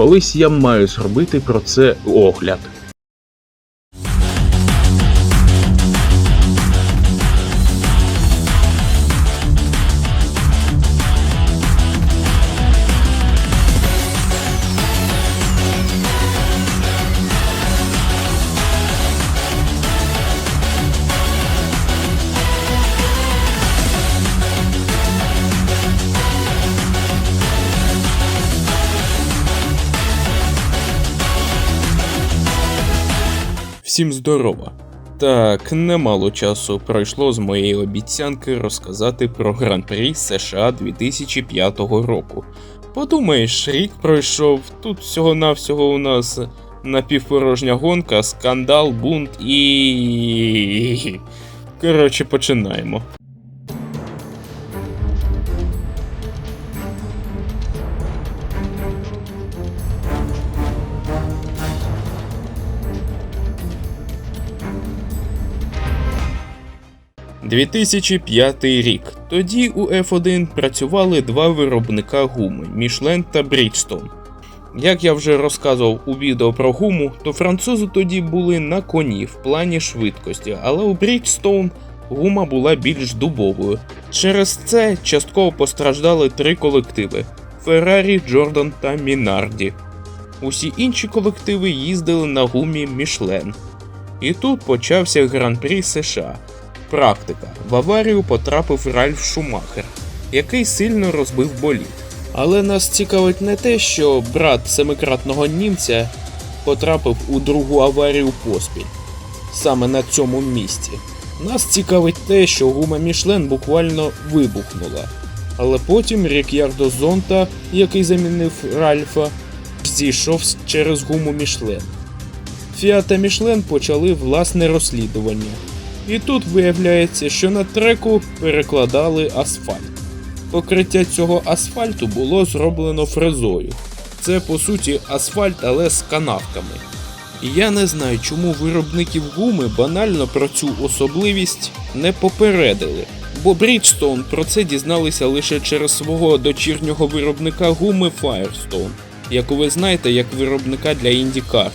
Колись я маю зробити про це огляд. Всім здорова. Так, немало часу пройшло з моєї обіцянки розказати про Гран-прі США 2005 року. Подумаєш, рік пройшов, тут всього-навсього у нас напівпорожня гонка, скандал, бунт і. Коротше, починаємо. – 2005 рік. Тоді у F1 працювали два виробника гуми Michelin та Bridgestone. Як я вже розказував у відео про гуму, то французи тоді були на коні в плані швидкості, але у Bridgestone гума була більш дубовою. Через це частково постраждали три колективи: Ferrari, Jordan та Minardi. Усі інші колективи їздили на гумі Michelin. І тут почався Гран-прі США. Практика. В аварію потрапив Ральф Шумахер, який сильно розбив болід. Але нас цікавить не те, що брат семикратного німця потрапив у другу аварію поспіль, саме на цьому місці. Нас цікавить те, що гума Мішлен буквально вибухнула. Але потім Рік'ярдо Зонта, який замінив Ральфа, зійшов через гуму Мішлен. Фіат та Мішлен почали власне розслідування. І тут виявляється, що на треку перекладали асфальт. Покриття цього асфальту було зроблено фрезою. Це по суті асфальт, але з канавками. І я не знаю, чому виробників гуми банально про цю особливість не попередили. Бо Bridgestone про це дізналися лише через свого дочірнього виробника гуми Firestone, яку ви знаєте як виробника для IndyCar.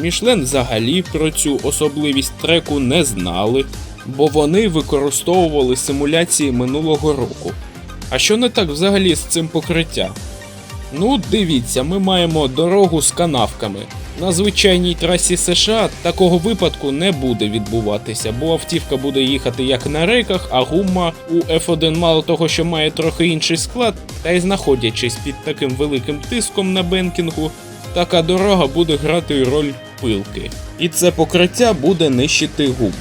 Мішлен взагалі про цю особливість треку не знали, бо вони використовували симуляції минулого року. А що не так взагалі з цим покриттям? Ну, дивіться, ми маємо дорогу з канавками. На звичайній трасі США такого випадку не буде відбуватися, бо автівка буде їхати як на рейках, а гума у F1 мало того, що має трохи інший склад, та й знаходячись під таким великим тиском на бенкінгу, така дорога буде грати роль пилки. І це покриття буде нищити гуму.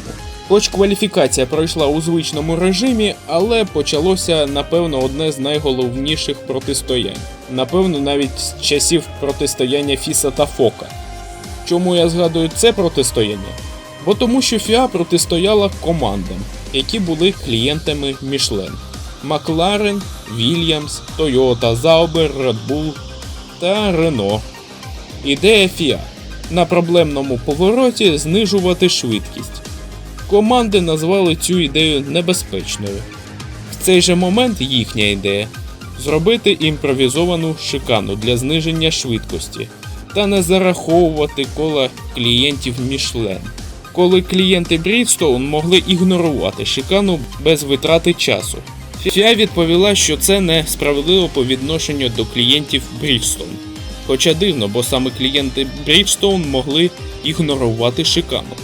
Хоч кваліфікація пройшла у звичному режимі, але почалося, напевно, одне з найголовніших протистоянь. Напевно, навіть з часів протистояння Фіса та Фока. Чому я згадую це протистояння? Бо тому, що FIA протистояла командам, які були клієнтами Michelin. Макларен, Вільямс, Toyota, Zauber, Red та Renault. Ідея FIA на проблемному повороті знижувати швидкість. Команди назвали цю ідею небезпечною. В цей же момент їхня ідея зробити імпровізовану шикану для зниження швидкості та не зараховувати кола клієнтів Michelin. Коли клієнти Bridgestone могли ігнорувати шикану без витрати часу. FIA відповіла, що це несправедливо по відношенню до клієнтів Bridgestone. Хоча дивно, бо саме клієнти Bridgestone могли ігнорувати шикану.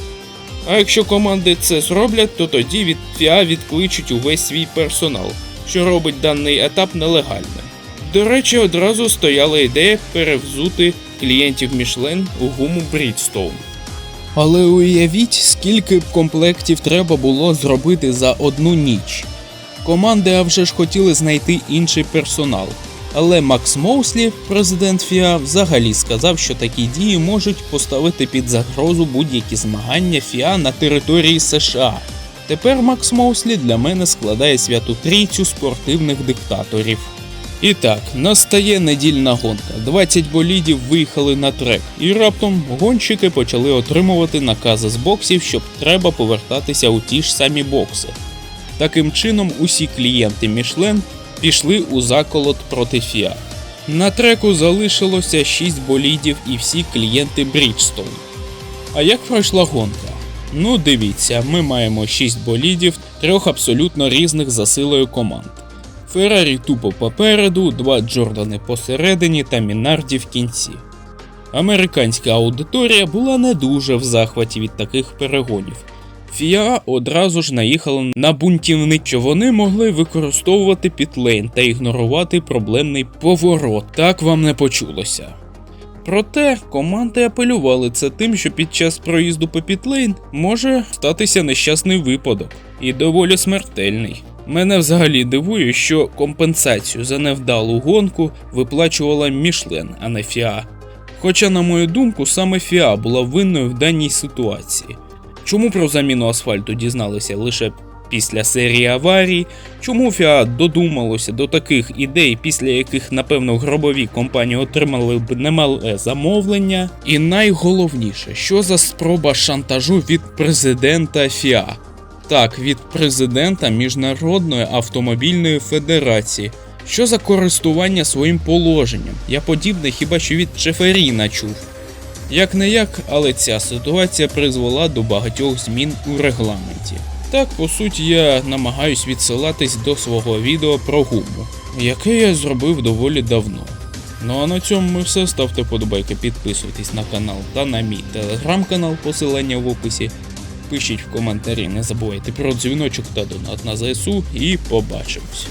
А якщо команди це зроблять, то тоді від FIA відкличуть увесь свій персонал, що робить даний етап нелегальним. До речі, одразу стояла ідея перевзути клієнтів Michelin у гуму Bridgestone. Але уявіть, скільки б комплектів треба було зробити за одну ніч. Команди а вже ж хотіли знайти інший персонал. Але Макс Моуслі, президент ФІА, взагалі сказав, що такі дії можуть поставити під загрозу будь-які змагання ФІА на території США. Тепер Макс Моуслі для мене складає святу трійцю спортивних диктаторів. І так, настає недільна гонка. 20 болідів виїхали на трек, і раптом гонщики почали отримувати накази з боксів, щоб треба повертатися у ті ж самі бокси. Таким чином, усі клієнти Мішлен пішли у заколот проти Фіа. На треку залишилося 6 болідів і всі клієнти Bridgestone. А як пройшла гонка? Ну, дивіться, ми маємо 6 болідів, трьох абсолютно різних за силою команд. Феррарі тупо попереду, два Джордани посередині та Мінарді в кінці. Американська аудиторія була не дуже в захваті від таких перегонів. Фіа одразу ж наїхала на бунтівник, що вони могли використовувати підлейн та ігнорувати проблемний поворот. Так вам не почулося. Проте команди апелювали це тим, що під час проїзду по підлейн може статися нещасний випадок і доволі смертельний. Мене взагалі дивує, що компенсацію за невдалу гонку виплачувала Мішлен, а не Фіа. Хоча, на мою думку, саме Фіа була винною в даній ситуації. Чому про заміну асфальту дізналися лише після серії аварій? Чому Фіа додумалося до таких ідей, після яких, напевно, гробові компанії отримали б немале замовлення? І найголовніше, що за спроба шантажу від президента Фіа? Так, від президента Міжнародної автомобільної федерації. Що за користування своїм положенням? Я подібне хіба що від Шеферіна чув. Як не як, але ця ситуація призвела до багатьох змін у регламенті. Так, по суті, я намагаюсь відсилатись до свого відео про гуму, яке я зробив доволі давно. Ну а на цьому ми все. Ставте подобайки, підписуйтесь на канал та на мій телеграм-канал, посилання в описі. Пишіть в коментарі, не забувайте про дзвіночок та донат на ЗСУ і побачимось.